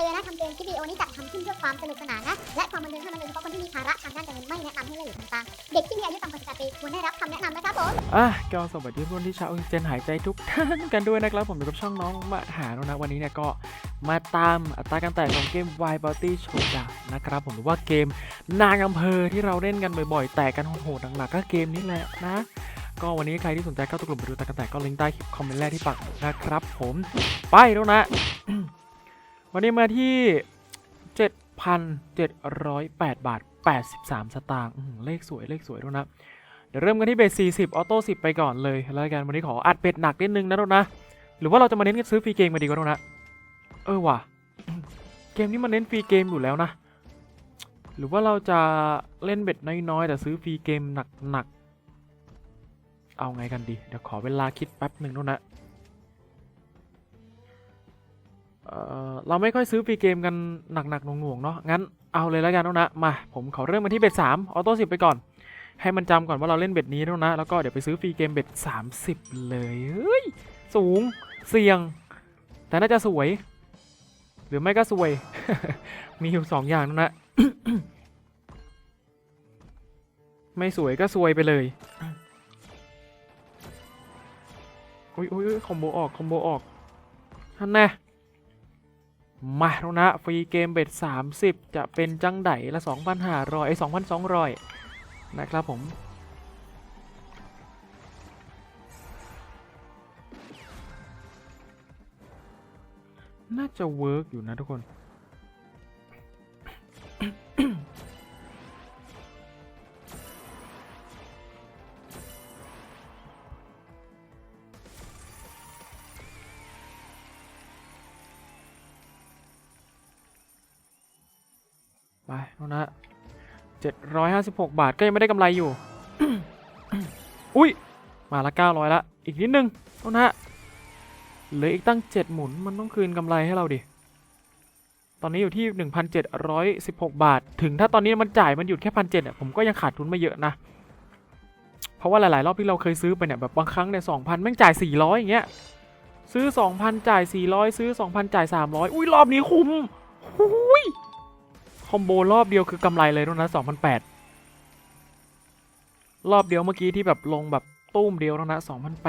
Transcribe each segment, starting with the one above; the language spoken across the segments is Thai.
ตือนนะคำเตือนคลิปวิดีโอนี้จัดทำขึ้นเพื่อความสนุกสนานนะ และความบันเทิงเท่านั้นโดยเฉพาะคนที่มีภาระทางด้านการเงินไม่แนะนำให้เล่นหรือทำตาม เด็กที่มีอายุต่ำกว่า18ปีควรได้รับคำแนะนำนะครับผม อะก็สวัสดีเพื่อนที่ชาวออกซิเจนหายใจทุกท่านกันด้วยนะครับ ผมอยู่กับช่องน้องมาหาแล้วนะวันนี้เนี่ยก็มาตามอัตราการแตกของเกม Wild Bounty Showdown นะครับผมหรือว่าเกมนางอำเภอที่เราเล่นกันบ่อยๆ แตกกันโหดๆหนักๆก็เกมนี้แหละนะก็วันนี้ใครที่สนใจเข้าตกลุ่มไปดูอัตราการแตกก็ลิงก์ใต้คลิปคอมเมนต์แรกที่ปักนะครับผมไปแล้วนะ วันนี้มาที่ 7,708 บาท 83 สตางค์เลขสวยเลขสวยด้วยนะ เดี๋ยวเริ่มกันที่เบส40 ออโต้ 10 ไปก่อนเลย แล้วกันวันนี้ขออัดเป็ดหนักนิดนึงนะทุกนะ หรือว่าเราจะมาเน้นกันซื้อฟรีเกมมาดีกว่าทุกนะ เออว่ะ เกมนี้มันเน้นฟรีเกมอยู่แล้วนะ หรือว่าเราจะเล่นเบ็ดน้อยๆ แต่ซื้อฟรีเกมหนักๆ เอาไงกันดี เดี๋ยวขอเวลาคิดแป๊บหนึ่งทุกนะ เราไม่ค่อยซื้อฟรีเกมกันหนักๆหน่วงๆเนาะงั้นเอาเลยแล้วกันนะมาผมขอเริ่มกันที่เบ็ด3ออโต้10ไปก่อน ให้มันจำก่อนว่าเราเล่นเบ็ดนี้แล้วนะแล้วก็เดี๋ยวไปซื้อฟรีเกมเบ็ด30เลยเฮ้ยสูงเสี่ยง แต่น่าจะสวย หรือไม่ก็สวย มีอยู่สองอย่างนะ ไม่สวยก็สวยไปเลยอุ้ยอุ้ยอุ๊ยคอมโบออกคอมโบออกท่านแน่ มาแล้วนะฟรีเกมเบ็ด30 จะเป็นจังไดละ2,500ไอ้2,200 นะครับผม น่าจะเวิร์กอยู่นะทุกคน ไปแล้วนะ756บหกบาทก็ยังไม่ได้กำไรอยู่ อุ้ย มาละ900ละ อีกนิดนึงแล้วนะเหลืออีกตั้ง7หมุนมันต้องคืนกำไรให้เราดิ ตอนนี้อยู่ที่1,716บหกบาท ถึงถ้าตอนนี้มันจ่ายมันหยุดแค่พันเจ็ดผมก็ยังขาดทุนไม่เยอะนะ เพราะว่าหลาย ๆ รอบที่เราเคยซื้อไปเนี่ยแบบบางครั้งเนี่ย2,000แม่งจ่าย400อยอย่างเงี้ยซื้อ 2,000 จ่าย 400 ซื้อ 2,000 จ่าย 300 อุ้ย รอบนี้คุ้มหุย คอมโบรอบเดียวคือกำไรเลยนะ2,008รอบเดียวเมื่อกี้ที่แบบลงแบบตุ้มเดียวแล้วนะ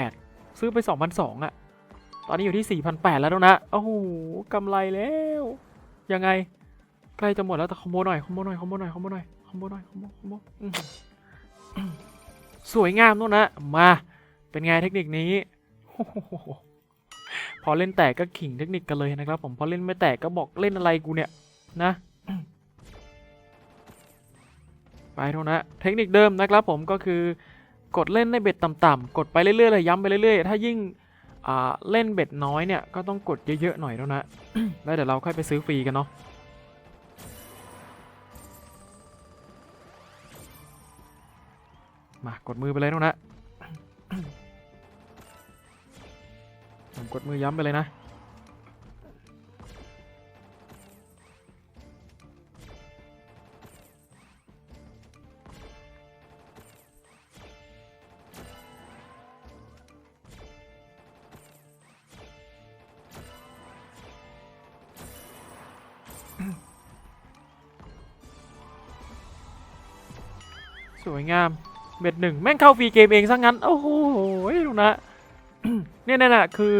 2,008ซื้อไป2,002อะตอนนี้อยู่ที่4,008แล้วนะโอ้โหกำไรแล้ว ยังไงใกล้จะหมดแล้วแต่คอมโบหน่อยคอมโบหน่อยคอมโบหน่อยคอมโบหน่อยคอมโบหน่อยคอมโบคอมโบสวยงามนู่นนะมาเป็นไงเทคนิคนี้พอเล่นแตกก็ขิงเทคนิคกันเลยนะครับผมพอเล่นไม่แตกก็บอกเล่นอะไรกูเนี่ยนะ ไปเท่านะเทคนิคเดิมนะครับผมก็คือกดเล่นในเบ็ดต่ำๆกดไปเรื่อยๆเลยย้ำไปเรื่อยๆ ถ้ายิ่งเล่นเบ็ดน้อยเนี่ยก็ต้องกดเยอะๆหน่อยแล้วนะแล้วเดี๋ยวเราค่อยไปซื้อฟรีกันเนาะมากดมือไปเลยแล้วนะผมกดมือย้ำไปเลยนะ สวยงามเบ็ดหนึ่งแม่งเข้าฟรีเกมเองซะงั้น โอ้โหลูกนะเนี่ยนั่นแหละคือ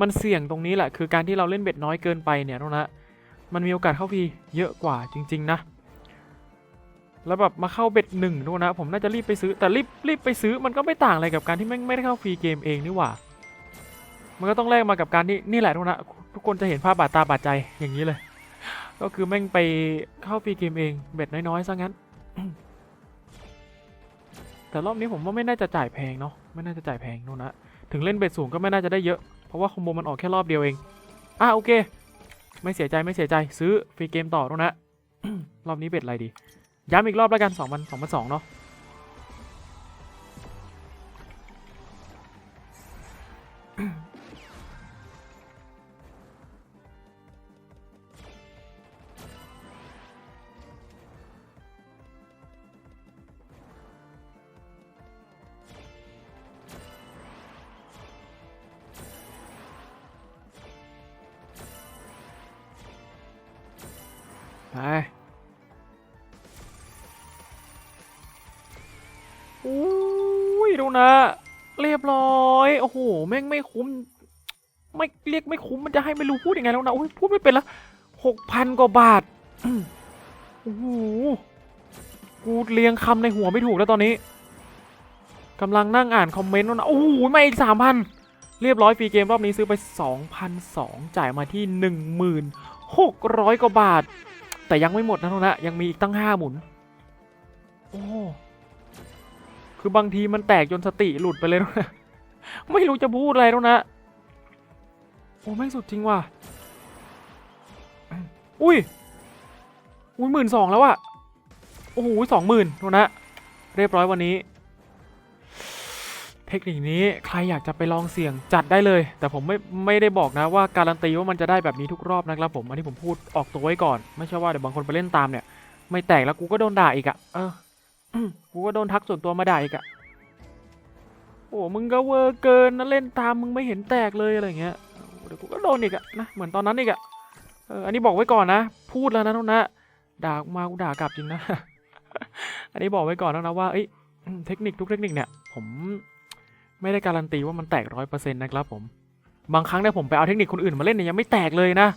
มันเสี่ยงตรงนี้แหละ คือการที่เราเล่นเบ็ดน้อยเกินไปเนี่ยลูกนะมันมีโอกาสเข้าฟรีเยอะกว่าจริง ๆ นะ แล้วแบบมาเข้าเบ็ดหนึ่งลูกนะ ผมน่าจะรีบไปซื้อแต่รีบรีบไปซื้อมันก็ไม่ต่างอะไรกับการที่แม่งไม่ได้เข้าฟรีเกมเองนี่หว่า มันก็ต้องแลกมากับการที่นี่แหละทุกนะทุกคนจะเห็นภาพบาดตาบาดใจอย่างนี้เลย ก็คือแม่งไปเข้าฟรีเกมเองเบ็ดน้อยๆซะงั้น แต่รอบนี้ผมว่าไม่น่าจะจ่ายแพงเนาะไม่น่าจะจ่ายแพงนู่นนะถึงเล่นเบ็ดสูงก็ไม่น่าจะได้เยอะเพราะว่าคอมโบมันออกแค่รอบเดียวเองอะโอเค ไม่เสียใจไม่เสียใจซื้อฟรีเกมต่อนู่นนะรอบนี้เบ็ดอะไรดีย้ำอีกรอบแล้วกัน2 0 0 2 0 0เนาะ ไปอุ้ยดูนะ เรียบร้อย โอ้โห แม่งไม่คุ้ม ไม่เรียกไม่คุ้ม มันจะให้ไม่รู้พูดยังไงแล้วนะอุ้ยพูดไม่เป็นละหกพันกว่าบาท โอ้โห กูเรียงคำในหัวไม่ถูกแล้วตอนนี้กำลังนั่งอ่านคอมเมนต์แล้วนะ โอ้โหมาอีกสามพัน เรียบร้อยฟรีเกมรอบนี้ซื้อไป 2,002จ่ายมาที่ 1,600กว่าบาท แต่ยังไม่หมดนะทุกนะยังมีอีกตั้ง5หมุน โอ้คือบางทีมันแตกจนสติหลุดไปเลยนะไม่รู้จะพูดอะไรแล้วนะ โอ้แม่งสุดจริงว่ะ อุ้ย อุ้ยหมื่นสองแล้วอะโอ้โหสองหมื่นทุกนะ เรียบร้อยวันนี้ เทคนิคนี้ใครอยากจะไปลองเสี่ยงจัดได้เลย แต่ผมไม่ไม่ได้บอกนะว่าการันตีว่ามันจะได้แบบนี้ทุกรอบนะครับผมอันนี้ผมพูดออกตัวไว้ก่อน ไม่ใช่ว่าเดี๋ยวบางคนไปเล่นตามเนี่ย ไม่แตกแล้วกูก็โดนด่าอีกอะเออกูก็โดนทักส่วนตัวมาด่าอีกอะโอ้มึงก็เวอร์เกินนะเล่นตามมึงไม่เห็นแตกเลยอะไรเงี้ยเดี๋ยวกูก็โดนอีกอะนะเหมือนตอนนั้นอีกอะเอออันนี้บอกไว้ก่อนนะ พูดแล้วนะทุกนะด่ามากูด่ากลับจริงนะ อันนี้บอกไว้ก่อนแล้วนะว่าเอ้ยเทคนิคทุกเทคนิคเนี่ย ผม ไม่ได้การันตีว่ามันแตกร้อยเปอร์เซ็นต์นะครับผมบางครั้งเนี่ยผมไปเอาเทคนิคคนอื่นมาเล่นเนี่ยยังไม่แตกเลยนะ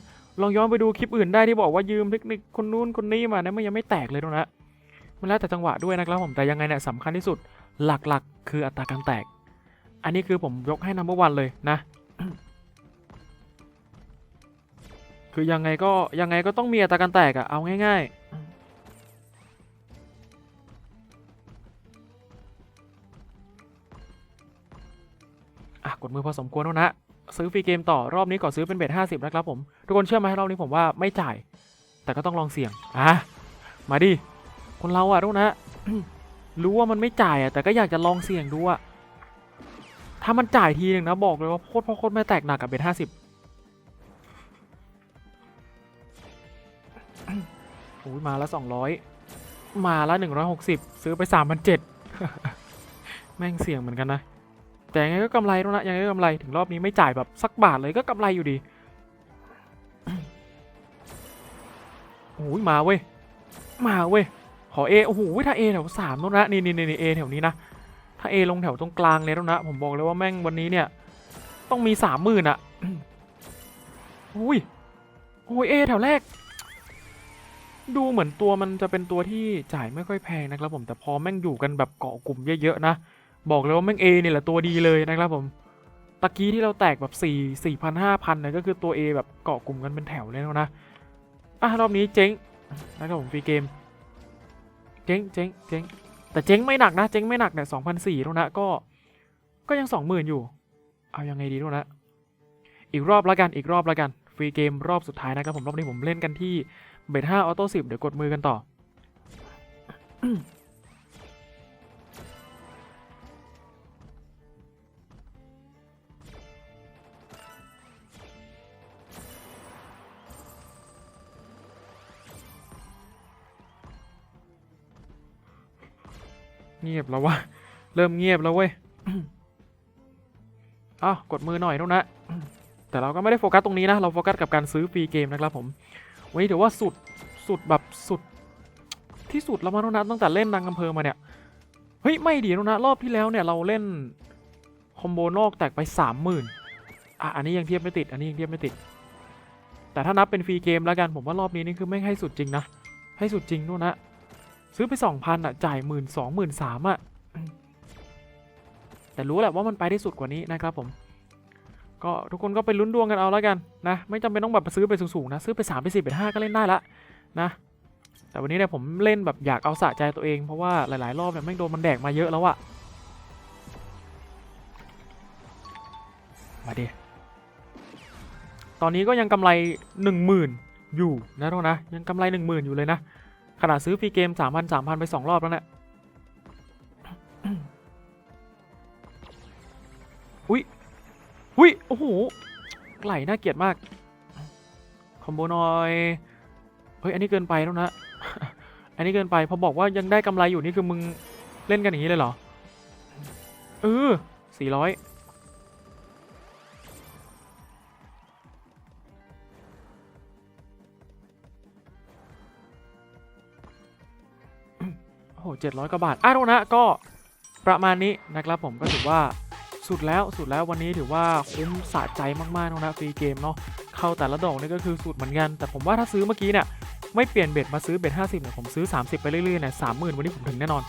ลองย้อนไปดูคลิปอื่นได้ที่บอกว่ายืมเทคนิคคนนู้นคนนี้มาเนี่ยมันยังไม่แตกเลยตรงนะมันแล้วแต่จังหวะด้วยนะครับผมแต่ยังไงเนี่ยสำคัญที่สุดหลักๆ คืออัตราการแตก อันนี้คือผมยกให้นัมเบอร์วันเลยนะคือยังไงก็ยังไงก็ต้องมีอัตราการแตกอะเอาง่าย ๆ กดมือพอสมควรแล้วนะ ซื้อฟรีเกมต่อรอบนี้ก่อนซื้อเป็นเบ็ดห้าสิบนะครับผม ทุกคนเชื่อไหมรอบนี้ผมว่าไม่จ่าย แต่ก็ต้องลองเสี่ยงอะมาดิคนเราอะทุกนะ รู้ว่ามันไม่จ่ายอะแต่ก็อยากจะลองเสี่ยงดูอะถ้ามันจ่ายทีหนึ่งนะบอกเลยว่าโคตรพ่อโคตรไม่แตกหนักกับเบ็ดห้าสิบโอ้ยมาละสองร้อยมาละหนึ่งร้อยหกสิบซื้อไปสามพันเจ็ดแม่งเสี่ยงเหมือนกันนะ แต่ยังไงก็กำไรแล้วนะยังไงก็กำไรถึงรอบนี้ไม่จ่ายแบบสักบาทเลยก็กำไรอยู่ดีโอ้ยมาเว้ยมาเว้ยขอเอโอ้โหถ้าเอแถวสามแล้วนะนี่นี่นี่เอแถวนี้นะถ้าเอลงแถวตรงกลางเลยแล้วนะผมบอกเลยว่าแม่งวันนี้เนี่ย ต้องมีสามหมื่นอะอุ้ยโอ้ยเอแถวแรก ดูเหมือนตัวมันจะเป็นตัวที่จ่ายไม่ค่อยแพงนะครับผมแต่พอแม่งอยู่กันแบบเกาะกลุ่มเยอะๆนะ บอกเลยว่าแม่ง A เนี่ยแหละตัวดีเลยนะครับผมตะกี้ที่เราแตกแบบ4 4 0 0 0 5,000เนี่ยก็คือตัว A แบบเกาะกลุ่มกันเป็นแถวเลยแล้วนะอะรอบนี้เจ๊งนะครับผมฟรีเกม เจ๊งเจ๊งเจ๊งแต่เจ๊งไม่หนักนะเจ๊งไม่หนักเนี่ย2,004แล้วนะก็ก็ยัง20,000อยู่ เอายังไงดีด้วยนะอีกรอบล้วกันอีกรอบล้วกันฟรีเกมรอบสุดท้ายนะครับผมรอบนี้ผมเล่นกันที่เบท5ออโต้10เดี๋ยวกดมือกันต่อ เงียบแล้ววะ เริ่มเงียบแล้วเว้ยอ้าวกดมือหน่อยนุกนนะ แต่เราก็ไม่ได้โฟกัสตรงนี้นะ เราโฟกัสกับการซื้อฟรีเกมนะครับผม วันนี้ถือว่าสุด สุดแบบสุดที่สุดแล้วมานุกนะตั้งแต่เล่นดังอำเภอมาเนี่ย เฮ้ย ไม่ดีนุกนะรอบที่แล้วเนี่ยเราเล่นคอมโบนอกแตกไปสามหมื่นอะอันนี้ยังเทียบไม่ติด อันนี้ยังเทียบไม่ติด แต่ถ้านับเป็นฟรีเกมแล้วกันผมว่ารอบนี้นี่คือไม่ให้สุดจริงนะ ให้สุดจริงนุกนะ ซื้อไปสองพันอะจ่ายหมื่นสองหมื่นสามอะแต่รู้แหละว่ามันไปได้สุดกว่านี้นะครับผมก็ทุกคนก็ไปลุ้นดวงกันเอาแล้วกันนะไม่จำเป็นต้องแบบซื้อไปสูงๆนะซื้อไป3ไป10ไป5ก็เล่นได้ละนะแต่วันนี้เนี่ยผมเล่นแบบอยากเอาสะใจตัวเองเพราะว่าหลายๆรอบเนี่ยแม่งโดนมันแดกมาเยอะแล้วอะมาดิตอนนี้ก็ยังกำไร 10,000 อยู่นะทุกคนนะยังกำไร 10,000 อยู่เลยนะ ขนาดซื้อฟรีเกม3,000 3,000ไป2รอบแล้วเนี่ยอุ้ยอุ้ยโอ้โหไหลน่าเกลียดมาก คอมโบนอยเฮ้ย อันนี้เกินไปแล้วนะ อันนี้เกินไป พอบอกว่ายังได้กำไรอยู่นี่คือมึงเล่นกันอย่างนี้เลยเหรอ เออสี่ร้อย เจ็ดร้อยกว่าบาทอะโนนะก็ประมาณนี้นะครับผมก็ถือว่าสุดแล้วสุดแล้ววันนี้ถือว่าคุ้มสะใจมากๆโนนะฟรีเกมเนาะเข้าแต่ละดอกนี่ก็คือสุดเหมือนกัน แต่ผมว่าถ้าซื้อเมื่อกี้เนี่ยไม่เปลี่ยนเบ็ดมาซื้อเบ็ด50เนี่ยผมซื้อ 30 ไปเรื่อยๆเนี่ยสามหมื่นวันนี้ผมถึงแน่นอน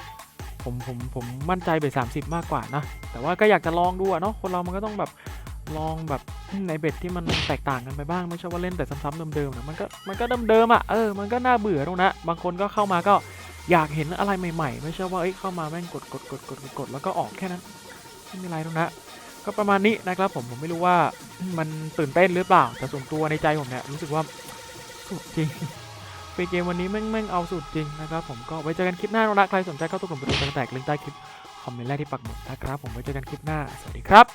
ผมผมผมมั่นใจเบ็ด30 มากกว่านะ แต่ว่าก็อยากจะลองดูอะเนาะคนเรามันก็ต้องแบบลองแบบในเบ็ดที่มันแตกต่างกันไปบ้างไม่ใช่ว่าเล่นแต่ซ้ำๆเดิมๆนะมันก็มันก็เดิมๆอะเออมันก็น่าเบื่อตรงนะบางคนก็เข้ามาก็ อยากเห็นอะไรใหม่ๆ ไม่ใช่ว่าเอ้ยเข้ามาแม่งกดกดกดกดกดแล้วก็ออกแค่นั้นไม่มีอะไรตรงนะก็ประมาณนี้นะครับผมผมไม่รู้ว่ามันตื่นเต้นหรือเปล่า แต่ส่วนตัวในใจผมเนี่ยรู้สึกว่าสุดจริงเป็นเกมวันนี้แม่งแม่งเอาสุดจริงนะครับผมก็ไว้เจอกันคลิปหน้านะใครสนใจเข้าตัวกลุ่มประตูแตกลิงก์ใต้คลิปคอมเมนต์แรกที่ปักหมุดนะครับผมไว้เจอกันคลิปหน้าสวัสดีครับ